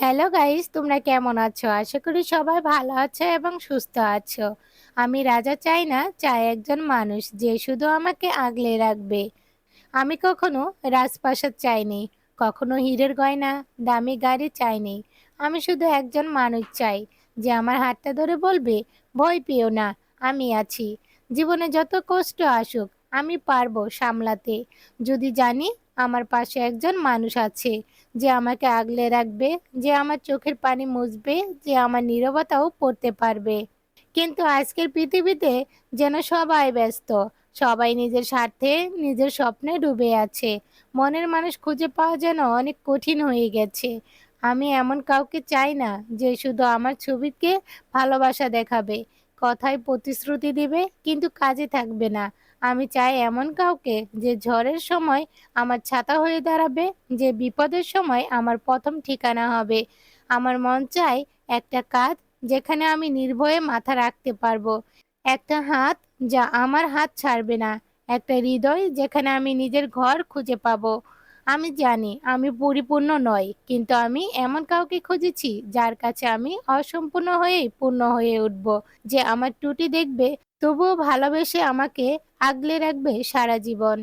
Hello guys তোমরা কেমন আছো? আশা করি সবাই ভালো আছো এবং সুস্থ আছো। আমি রাজা চাই না চাই একজন মানুষ যে শুধু আমাকে আগলে রাখবে। আমি কখনো রাজপ্রাসাদ চাইনি, কখনো হীরের গয়না, দামি গাড়ি চাইনি। আমি শুধু একজন মানুষ চাই, যে আমার হাতটা ধরে বলবে, ভয় পেও না, আমি আছি। জীবনে যত কষ্ট আসুক, আমি পারব সামলাতে। যদি জানি আমার পাশে একজন মানুষ আছে, যে আমাকে আগলে রাখবে, যে আমার চোখের পানি মুছবে, যে আমার নীরবতাও পড়তে পারবে। কিন্তু আজকের পৃথিবীতে যেন সবাই ব্যস্ত, সবাই নিজের স্বার্থে নিজের স্বপ্নে ডুবে আছে। মনের মানুষ খুঁজে পাওয়া যেন অনেক কঠিন হয়ে গেছে। আমি এমন কাউকে চাই না, যে শুধু আমার ছবিকে ভালোবাসা দেখাবে। কথায় প্রতিশ্রুতি দিবে, কিন্তু কাজে থাকবে না। আমি চাই এমন কাউকে যে ঝড়ের সময় আমার ছাতা হয়ে দাঁড়াবে, যে বিপদের সময় আমার প্রথম ঠিকানা হবে। আমার মন চায় একটা কাজ যেখানে আমি নির্ভয়ে মাথা রাখতে পারব। একটা হাত যা আমার হাত ছাড়বে না। একটা হৃদয় যেখানে আমি নিজের ঘর খুঁজে পাবো। আমি জানি আমি পরিপূর্ণ নই, কিন্তু আমি এমন কাউকে খুঁজেছি যার কাছে আমি অসম্পূর্ণ হয়েই পূর্ণ হয়ে উঠব। যে আমার টুটি দেখবে, তবুও ভালোবেসে আমাকে আগলে রাখবে সারা জীবন।